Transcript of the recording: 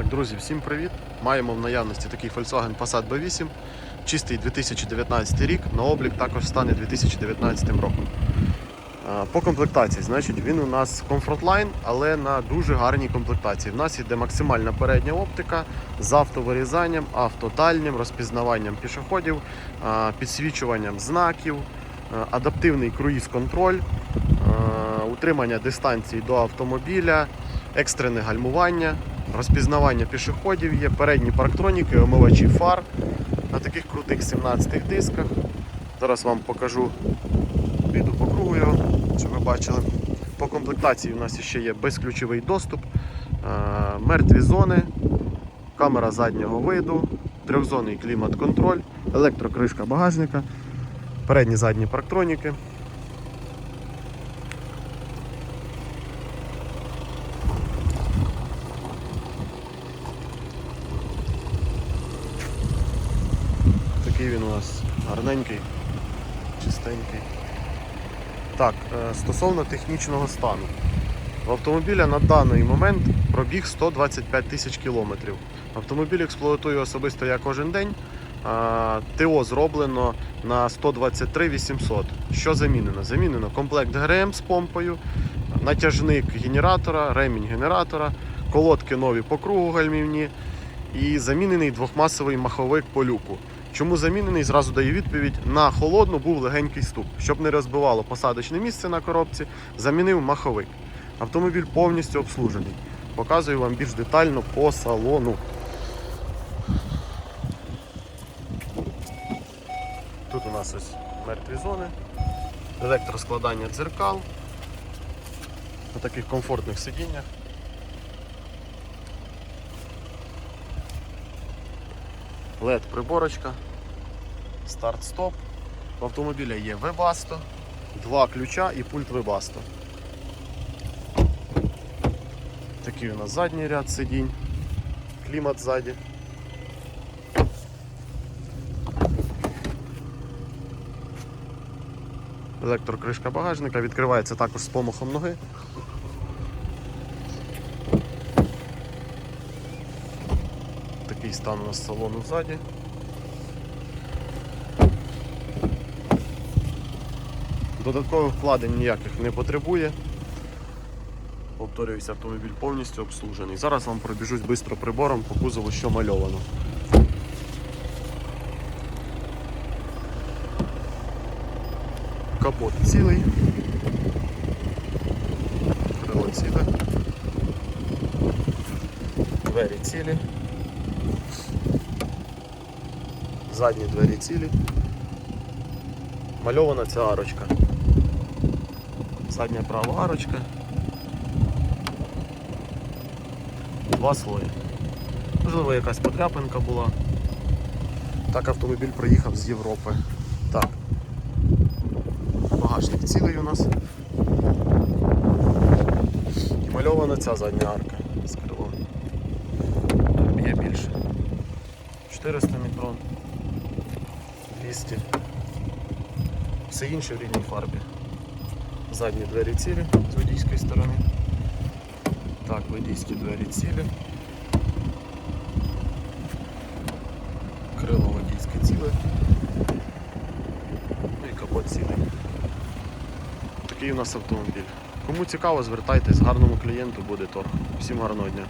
Так, друзі, всім привіт! Маємо в наявності такий Volkswagen Passat B8, чистий 2019 рік, на облік також стане 2019 роком. По комплектації, значить, він у нас Comfortline, але на дуже гарній комплектації. В нас йде максимальна передня оптика з автовирізанням, автодальнім, розпізнаванням пішоходів, підсвічуванням знаків, адаптивний круїз-контроль, утримання дистанції до автомобіля, екстрене гальмування, розпізнавання пішоходів є, передні парктроніки, омивачі фар на таких крутих 17 дисках. Зараз вам покажу, піду по кругу його, щоб ви бачили. По комплектації у нас ще є безключовий доступ, е, мертві зони, камера заднього виду, трьохзонний клімат-контроль, електрокришка багажника, передні задні парктроніки. Такий він у нас гарненький, чистенький. Так, е, стосовно технічного стану. В автомобіля на даний момент пробіг 125 тисяч кілометрів. Автомобіль експлуатую особисто я кожен день. ТО зроблено на 123 800. Що замінено? Замінено комплект ГРМ з помпою, натяжник генератора, ремінь генератора, колодки нові по кругу гальмівні і замінений двохмасовий маховик по люку. Чому замінений? Зразу даю відповідь. На холодну був легенький стук. Щоб не розбивало посадочне місце на коробці, замінив маховик. Автомобіль повністю обслужений. Показую вам більш детально по салону. Тут у нас ось мертві зони, електроскладання дзеркал на таких комфортних сидіннях. LED приборочка, старт-стоп. В автомобіля є Webasto, два ключа і пульт Webasto. Такий у нас задній ряд сидінь, клімат ззаді. Електрокришка багажника відкривається також з помахом ноги. Такий стан у нас салону ззаді. Додаткових вкладень ніяких не потребує. Повторююсь, автомобіль повністю обслужений. Зараз вам пробіжусь швидко прибором по кузову, що мальовано. Капот цілий. Крило ціле. Двері цілі. Задні двері цілі. Мальована ця арочка. Задня права арочка. Два слої. Можливо, якась подряпинка була. Так автомобіль приїхав з Європи. Так. Багажник цілий у нас. І мальована ця задня арка з крилом. Є більше. 400 мікрон. 200. Все інше в рідній фарбі. Задні двері цілі з водійської сторони. Так, водійські двері цілі. Крило водійське ціле. Ну і капот цілий. Такий у нас автомобіль. Кому цікаво, звертайтесь, гарному клієнту буде торг. Всім гарного дня.